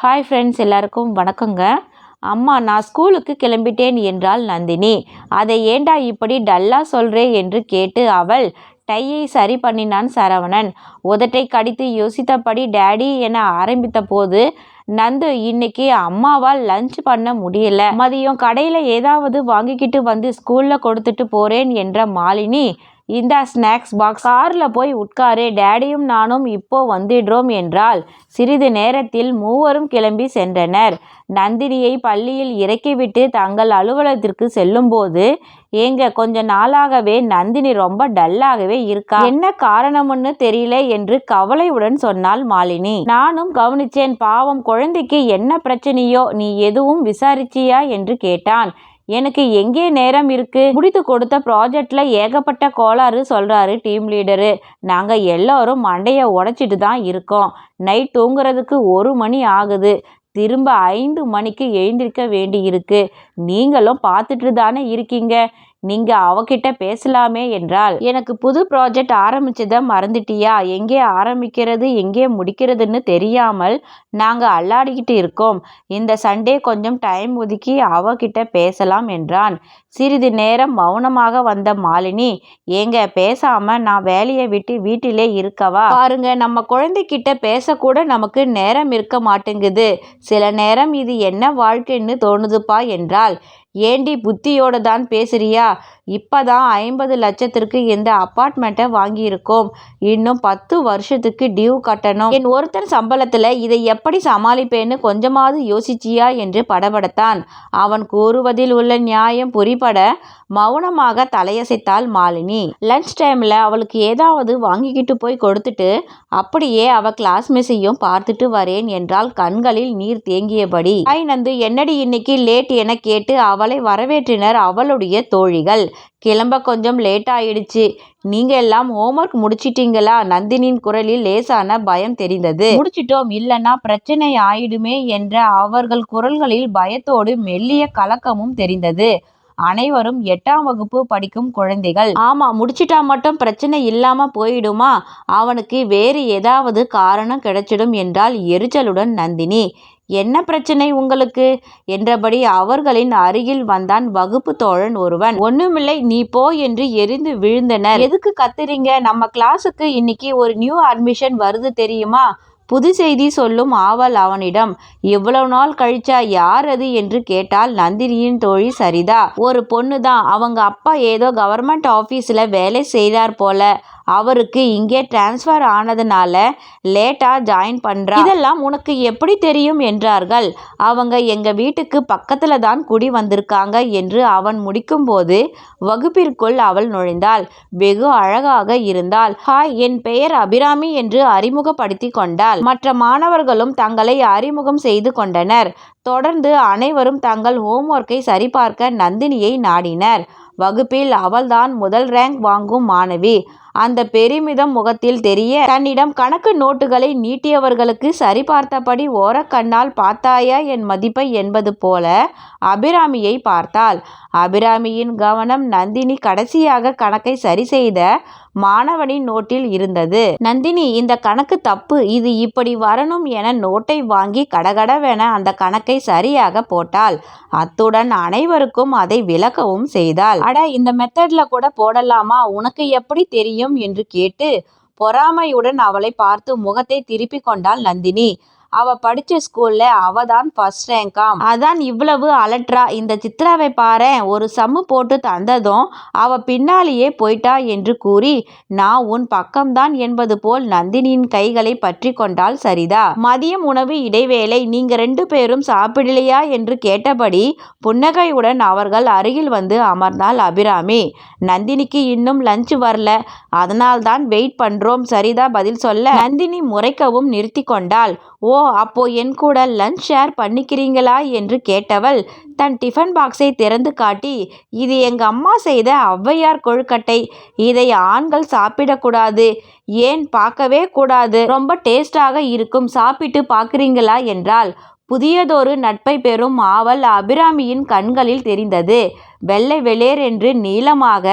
Hi friends எல்லாருக்கும் வணக்கங்க. அம்மா நான் ஸ்கூலுக்கு கிளம்பிட்டேன் என்றாள் நந்தினி. அதை ஏண்டா இப்படி டல்லா சொல்கிறே என்று கேட்டு அவள் டையை சரி பண்ணினான் சரவணன். உதட்டை கடித்து யோசித்தபடி டேடி என ஆரம்பித்த போது நந்து இன்னைக்கு அம்மாவால் லஞ்ச் பண்ண முடியல. மதியம் கடையில் ஏதாவது வாங்கிக்கிட்டு வந்து ஸ்கூலில் கொடுத்துட்டு போகிறேன் என்ற மாலினி இந்த ஸ்நாக்ஸ் பாக்ஸ் காரில் போய் உட்காரு. டேடியும் நானும் இப்போ வந்துடுறோம் என்றால் சிறிது நேரத்தில் மூவரும் கிளம்பி சென்றனர். நந்தினியை பள்ளியில் இறக்கிவிட்டு தங்கள் அலுவலகத்திற்கு செல்லும்போது ஏங்க கொஞ்ச நாளாகவே நந்தினி ரொம்ப டல்லாகவே இருக்கா? என்ன காரணம்னு தெரியல என்று கவலையுடன் சொன்னாள் மாலினி. நானும் கவனிச்சேன். பாவம் குழந்தைக்கு என்ன பிரச்சனையோ நீ எதுவும் விசாரிச்சியா? என்று கேட்டான். எனக்கு எங்கே நேரம் இருக்கு? முடித்து கொடுத்த ப்ராஜெக்ட்ல ஏகப்பட்ட கோளாறு சொல்றாரு டீம் லீடரு. நாங்க எல்லாரும் மண்டைய உடைச்சிட்டு தான் இருக்கோம். நைட் தூங்குறதுக்கு ஒரு மணி ஆகுது. திரும்ப ஐந்து மணிக்கு எழுந்திருக்க வேண்டியிருக்கு. நீங்களும் பார்த்துட்டு தானே இருக்கீங்க? நீங்க அவகிட்ட பேசலாமே என்றால் எனக்கு புது ப்ராஜெக்ட் ஆரம்பிச்சதை மறந்துட்டியா? எங்கே ஆரம்பிக்கிறது? எங்கே முடிக்கிறதுன்னு தெரியாமல் நாங்க அல்லாடிக்கிட்டு இருக்கோம். இந்த சண்டே கொஞ்சம் டைம் ஒதுக்கி அவகிட்ட பேசலாம் என்றான். சிறிது நேரம் மௌனமாக வந்த மாலினி ஏங்க பேசாம நான் வேலையை விட்டு வீட்டிலே இருக்கவா? பாருங்க நம்ம குழந்தைகிட்ட பேசக்கூட நமக்கு நேரம் இருக்க மாட்டேங்குது. சில நேரம் இது என்ன வாழ்க்கைன்னு தோணுதுப்பா என்றால் ஏண்டி புத்தியோடு தான் பேசுறியா? இப்பதான் ஐம்பது லட்சத்திற்கு இந்த அப்பார்ட்மெண்ட்டை வாங்கியிருக்கோம்? இன்னும் பத்து வருஷத்துக்கு டியூ கட்டணும். என் ஒருத்தன் சம்பளத்தில் இதை எப்படி சமாளிப்பேன்னு கொஞ்சமாவது யோசிச்சியா? என்று படபடத்தான். அவன் கூறுவதில் உள்ள நியாயம் புரிபட மௌனமாக தலையசைத்தாள் மாலினி. லஞ்ச் டைமில் அவளுக்கு ஏதாவது வாங்கிக்கிட்டு போய் கொடுத்துட்டு அப்படியே அவ கிளாஸ் மிஸ்ஸையும் பார்த்துட்டு வரேன் என்றால் கண்களில் நீர் தேங்கியபடி. ஐ நந்து என்னடி இன்னைக்கு லேட் என கேட்டு அவள் வரவேற்றினர் அவளுடைய தோழிகள். கிளம்ப கொஞ்சம் லேட் ஆயிடுச்சு. நீங்க எல்லாம் ஹோம்ஒர்க் முடிச்சிட்டீங்களா? நந்தினியின் குரலில் லேசான பயம் தெரிந்தது. முடிச்சிட்டோம். இல்லனா பிரச்சனை ஆயிடுமே என்ற அவர்கள் குரல்களில் பயத்தோடு மெல்லிய கலக்கமும் தெரிந்தது. அனைவரும் எட்டாம் வகுப்பு படிக்கும் குழந்தைகள். ஆமா முடிச்சிட்டா மட்டும் பிரச்சனை இல்லாம போயிடுமா? அவனுக்கு வேறு ஏதாவது காரணம் கிடைச்சிடும் என்றால் எரிச்சலுடன் நந்தினி. என்ன பிரச்சனை உங்களுக்கு? என்றபடி அவர்களின் அருகில் வந்தான் வகுப்பு தோழன் ஒருவன். ஒண்ணுமில்லை நீ போ என்று எரிந்து விழுந்தனர். எதுக்கு கத்துறீங்க? நம்ம கிளாஸுக்கு இன்னைக்கு ஒரு நியூ அட்மிஷன் வருது தெரியுமா? புது செய்தி சொல்லும் ஆவல் அவனிடம். இவ்வளவு நாள் கழிச்சா யார் அது? என்று கேட்டால் நந்தினியின் தோழி சரிதா. ஒரு பொண்ணு தான் அவங்க அப்பா ஏதோ கவர்மெண்ட் ஆபீஸ்ல வேலை செய்தார் போல. அவருக்கு இங்கே டிரான்ஸ்ஃபர் ஆனதுனால லேட்டா ஜாயின் பண்ணுறா இதெல்லாம் உனக்கு எப்படி தெரியும் என்றார்கள். அவங்க எங்க வீட்டுக்கு பக்கத்துல தான் குடி வந்திருக்காங்க என்று அவன் முடிக்கும்போது வகுப்பிற்குள் அவள் நுழைந்தாள். வெகு அழகாக இருந்தாள். ஹாய் என் பெயர் அபிராமி என்று அறிமுகப்படுத்தி கொண்டாள். மற்ற மாணவர்களும் தங்களை அறிமுகம் செய்து கொண்டனர். தொடர்ந்து அனைவரும் தங்கள் ஹோம்ஒர்க்கை சரிபார்க்க நந்தினியை நாடினர். வகுப்பில் அவள்தான் முதல் ரேங்க் வாங்கும் மாணவி. அந்த பெருமிதம் முகத்தில் தெரிய தன்னிடம் கணக்கு நோட்டுகளை நீட்டியவர்களுக்கு சரிபார்த்தபடி ஓரக்கண்ணால் பார்த்தாயா என் மதிப்பை என்பது போல அபிராமியை பார்த்தாள். அபிராமியின் கவனம் நந்தினி கடைசியாக கணக்கை சரி செய்த மாணவனின் நோட்டில் இருந்தது. நந்தினி இந்த கணக்கு தப்பு. இது இப்படி வரணும் என நோட்டை வாங்கி கடகடவென அந்த கணக்கை சரியாக போட்டாள். அத்துடன் அனைவருக்கும் அதை விளக்கவும் செய்தாள். அட இந்த மெத்தட்ல கூட போடலாமா? உனக்கு எப்படி தெரியும்? என்று கேட்டு பொறாமையுடன் அவளை பார்த்து முகத்தை திருப்பிக் கொண்டாள் நந்தினி. அவ படிச்ச ஸ்கூல்ல அவ தான் ஃபர்ஸ்ட் ரேங்காம் அதான் இவ்வளவு அலட்ரா இந்த சித்ராவை பாரேன். ஒரு சம்மு போட்டு தந்ததும் அவ பின்னாலேயே போயிட்டா என்று கூறி நான் உன் பக்கம்தான் என்பது போல் நந்தினியின் கைகளை பற்றி கொண்டால் சரிதா? மதியம் உணவு இடைவேளை நீங்க ரெண்டு பேரும் சாப்பிடலையா? என்று கேட்டபடி புன்னகையுடன் அவர்கள் அருகில் வந்து அமர்ந்தாள் அபிராமி. நந்தினிக்கு இன்னும் லஞ்ச் வரல. அதனால் தான் வெயிட் பண்றோம். சரிதா பதில் சொல்ல. நந்தினி முறைக்கவும் நிறுத்தி கொண்டாள். ஓ அப்போ என் கூட லஞ்ச் ஷேர் பண்ணிக்கிறீங்களா? என்று கேட்டவள் தன் டிஃபன் பாக்ஸை திறந்து காட்டி இது எங்க அம்மா செய்த ஔவையார் கொழுக்கட்டை. இதை ஆண்கள் சாப்பிடக்கூடாது ஏன் பார்க்கவே கூடாது. ரொம்ப டேஸ்டாக இருக்கும். சாப்பிட்டு பார்க்குறீங்களா? என்றால் புதியதொரு நட்பை பெறும் ஆவல் அபிராமியின் கண்களில் தெரிந்தது. வெள்ளை வெளேரென்று நீளமாக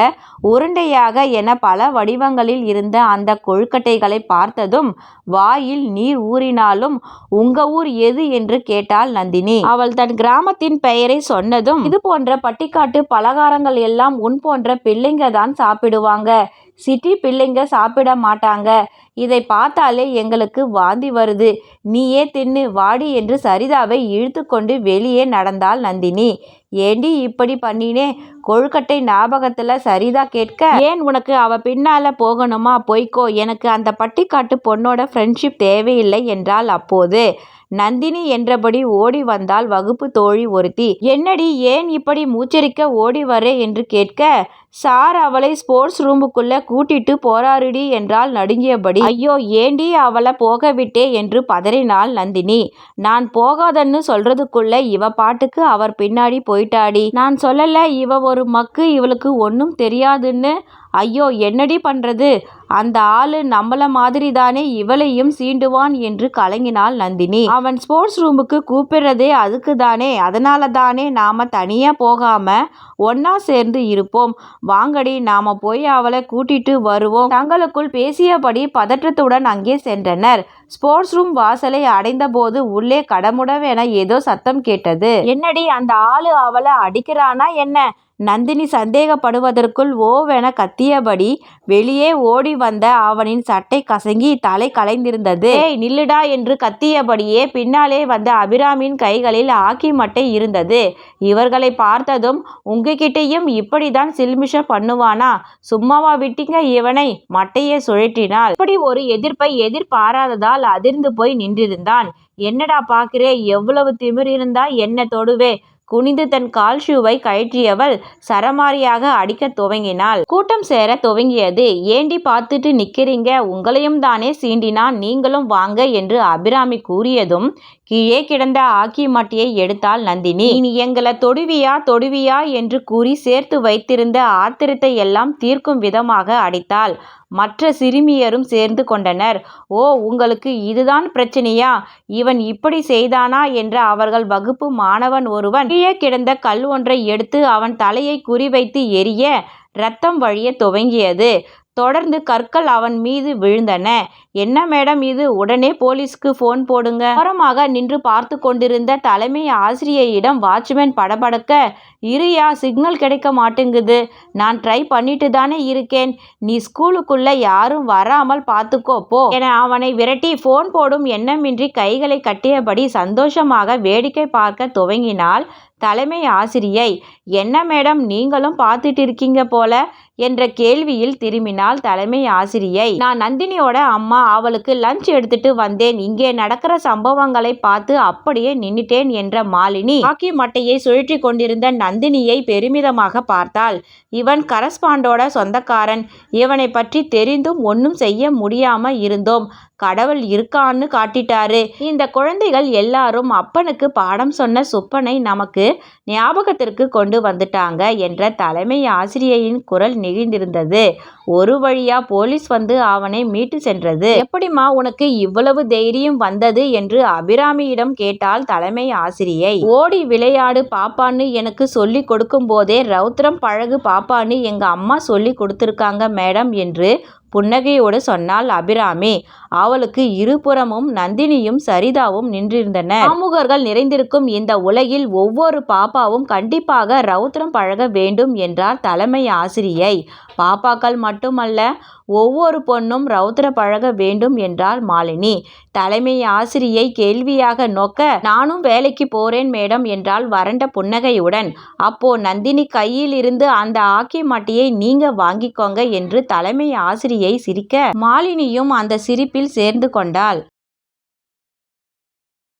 உருண்டையாக என பல வடிவங்களில் இருந்த அந்தக் கொழுக்கட்டைகளைப் பார்த்ததும் வாயில் நீர் ஊறினாலும் உங்க ஊர் எது? என்று கேட்டாள் நந்தினி. அவள் தன் கிராமத்தின் பெயரைச் சொன்னதும் இது போன்ற பட்டிக்காட்டு பலகாரங்கள் எல்லாம் உன் போன்ற பிள்ளைங்க தான் சாப்பிடுவாங்க. சிட்டி பிள்ளைங்க சாப்பிட மாட்டாங்க. இதை பார்த்தாலே எங்களுக்கு வாந்தி வருது. நீயே தின்னு. வாடி என்று சரிதாவை இழுத்துக்கொண்டு வெளியே நடந்தாள் நந்தினி. ஏண்டி இப்படி பண்ணினே? கொழுக்கட்டை ஞாபகத்துல சரிதா கேட்க. ஏன் உனக்கு அவ பின்னால போகணுமா? பொய்க்கோ. எனக்கு அந்த பட்டிக்காட்டு பொண்ணோட ஃப்ரெண்ட்ஷிப் தேவையில்லை என்றால் அப்போது. நந்தினி என்றபடி ஓடி வந்தாள் வகுப்புத் தோழி ஒருத்தி. என்னடி ஏன் இப்படி மூச்சரிக்க ஓடி வர்றே? என்று கேட்க சார் அவளை ஸ்போர்ட்ஸ் ரூமுக்குள்ள கூட்டிட்டு போறாருடி என்றாள் நடுங்கியபடி. ஐயோ ஏண்டி அவள போகவிட்டே? என்று பதறினாள் நந்தினி. நான் போகாதன்னு சொல்றதுக்குள்ள இவ பாட்டுக்கு அவர் பின்னாடி போயிட்டாடி. நான் சொல்லல இவ ஒரு மக்கு இவளுக்கு ஒண்ணும் தெரியாதுன்னு. ஐயோ என்னடி பண்ணுறது அந்த ஆளு நம்மள மாதிரிதானே இவளையும் சீண்டுவான் என்று கலங்கினாள் நந்தினி. அவன் ஸ்போர்ட்ஸ் ரூமுக்கு கூப்பிடுறதே அதனால் தானே நாம தனியா போகாம ஒன்னா சேர்ந்து இருப்போம். வாங்கடி நாம போய் அவளை கூட்டிட்டு வருவோம். தங்களுக்குள் பேசியபடி பதற்றத்துடன் அங்கே சென்றனர். ஸ்போர்ட்ஸ் ரூம் வாசலை அடைந்தபோது உள்ளே கடமுடவென ஏதோ சத்தம் கேட்டது. என்னடி அந்த ஆளு அவளை அடிக்கிறானா என்ன? நந்தினி சந்தேகப்படுவதற்குள் ஓவென கத்தியபடி வெளியே ஓடி வந்த அவனின் சட்டை கசங்கி தலை கலைந்திருந்தது. ஏய் நில்லுடா என்று கத்தியபடியே பின்னாலே வந்த அபிராமியின் கைகளில் ஆக்கி மட்டை இருந்தது. இவர்களைப் பார்த்ததும் உங்ககிட்டயும் இப்படித்தான் சில்மிஷம் பண்ணுவானா? சும்மாவா விட்டீங்க இவனை? மட்டையை சுழற்றினாள். இப்படி ஒரு எதிர்ப்பை எதிர்பாராததால் அதிர்ந்து போய் நின்றிருந்தான். என்னடா பாக்குறே? எவ்வளவு திமிர் இருந்தா என்ன தொடுவே? குனிந்து தன் கால் ஷூவை கழற்றியவள் சரமாரியாக அடிக்கத் துவங்கினாள். கூட்டம் சேரத் துவங்கியது. ஏண்டி பார்த்துட்டு நிக்கிறீங்க? உங்களையும் தானே சீண்டினான். நீங்களும் வாங்க என்று அபிராமி கூறியதும் கீழே கிடந்த ஆக்கி மாட்டியை எடுத்தாள் நந்தினி. நீ எங்களை தொடுவியா? தொடுவியா? என்று கூறி சேர்த்து வைத்திருந்த ஆத்திரத்தை எல்லாம் தீர்க்கும் விதமாக அடித்தாள். மற்ற சிறுமியரும் சேர்ந்து கொண்டனர். ஓ உங்களுக்கு இதுதான் பிரச்சனையா இவன் இப்படி செய்தானா? என்ற அவர்கள் வகுப்பு மாணவன் ஒருவன் கீழே கிடந்த கல் ஒன்றை எடுத்து அவன் தலையை குறிவைத்து எறிய ரத்தம் வழியத் துவங்கியது. தொடர்ந்து கற்கள் அவன் மீது விழுந்தன. என்ன மேடம் இது? உடனே போலீஸ்க்கு போன் போடுங்க. ஓரமாக நின்று பார்த்து கொண்டிருந்த தலைமை ஆசிரியையிடம் வாட்ச்மேன் படபடக்க இருயா சிக்னல் கிடைக்க மாட்டேங்குது. நான் ட்ரை பண்ணிட்டுதானே இருக்கேன். நீ ஸ்கூலுக்குள்ள யாரும் வராமல் பார்த்துக்கோ போ என அவனை விரட்டி போன் போடும் எண்ணமின்றி கைகளை கட்டியபடி சந்தோஷமாக வேடிக்கை பார்க்க துவங்கினாள் தலைமை ஆசிரியை. என்ன மேடம் நீங்களும் பார்த்துட்டு இருக்கீங்க போல என்ற கேள்வியில் திரும்பினாள் தலைமை ஆசிரியை. நான் நந்தினியோட அம்மா. அவளுக்கு லஞ்ச் எடுத்துட்டு வந்தேன். இங்கே நடக்கிற சம்பவங்களை பார்த்து அப்படியே நின்னுட்டேன் என்ற மாலினி ஹாக்கி மட்டையை சுழற்றி கொண்டிருந்த நந்தினியை பெருமிதமாக பார்த்தாள். இவன் கரஸ்பாண்டோட சொந்தக்காரன். இவனை பற்றி தெரிந்தும் ஒன்னும் செய்ய முடியாம இருந்தோம். கடவுள் இருக்கான்னு காட்டிட்டாரு. இந்த குழந்தைகள் எல்லாரும் அப்பனுக்கு பாடம் சொன்ன சுப்பனை நமக்கு ஞாபகத்திற்கு கொண்டு வந்துட்டாங்க என்ற தலைமை ஆசிரியையின் குரல் நெகிழ்ந்திருந்தது. ஒரு வழியா போலீஸ் வந்து அவனை மீட்டு சென்றது. எப்படிம்மா உனக்கு இவ்வளவு தைரியம் வந்தது? என்று அபிராமியிடம் கேட்டால் தலைமை ஆசிரியை. ஓடி விளையாடு பாப்பான்னு எனக்கு சொல்லிக் கொடுக்கும்போதே ரௌத்ரம் பழகு பாப்பான்னு எங்க அம்மா சொல்லிக் கொடுத்திருக்காங்க மேடம் என்று புன்னகையோடு சொன்னாள் அபிராமி. அவளுக்கு இருபுறமும் நந்தினியும் சரிதாவும் நின்றிருந்தன காமுகர்கள் நிறைந்திருக்கும் இந்த உலகில் ஒவ்வொரு பாப்பாவும் கண்டிப்பாக ரௌத்ரம் பழக வேண்டும் என்றார் தலைமை ஆசிரியை. பாப்பாக்கள் மட்டுமல்ல ஒவ்வொரு பொண்ணும் ரௌத்திர பழக வேண்டும் என்றாள் மாலினி. தலைமை ஆசிரியை கேள்வியாக நோக்க நானும் வேலைக்கு போறேன் மேடம் என்றால் வறண்ட புன்னகையுடன். அப்போ நந்தினி கையிலிருந்து அந்த ஆக்கி மாட்டியை நீங்க வாங்கிக்கோங்க என்று தலைமை ஆசிரியை சிரிக்க மாலினியும் அந்த சிரிப்பில் சேர்ந்து கொண்டாள்.